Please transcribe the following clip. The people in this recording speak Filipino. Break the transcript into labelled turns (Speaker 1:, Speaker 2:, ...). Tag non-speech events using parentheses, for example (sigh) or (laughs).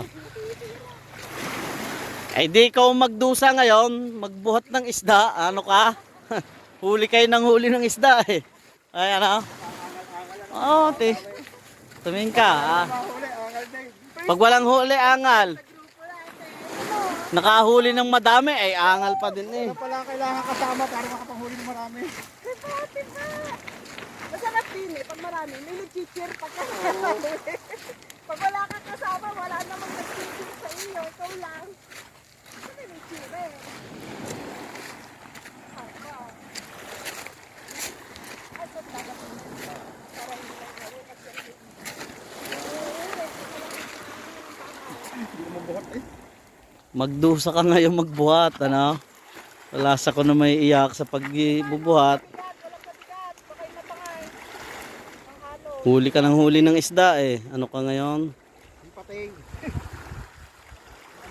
Speaker 1: (laughs) Ay di ikaw magdusa ngayon, magbuhat ng isda, ano ka? (laughs) huli kayo ng huli ng isda eh. Ay ano? Oo, oh, te. Tumingin ka. Ah. Pag walang huli, angal. Nakahuli ng madami, ay angal pa din eh.
Speaker 2: Ano pala ang kailangan kasama para makapanghuli ng marami?
Speaker 3: Masarap din eh, pag marami. May nag-cheer pag (laughs) kasama. pag wala kang kasama, wala namang nag-cheer sa iyo. Ikaw lang. Ano may cheer eh? Ako. Ay, ba't dapat yun? Para hindi lang gawin kasi
Speaker 2: Hindi mo buhat eh.
Speaker 1: Magdusa ka ngayon magbuhat, ano? Wala sa ko na may iyak sa pagbubuhat. Huli ka ng huli ng isda eh. Ano ka ngayon?
Speaker 2: Pating. (laughs)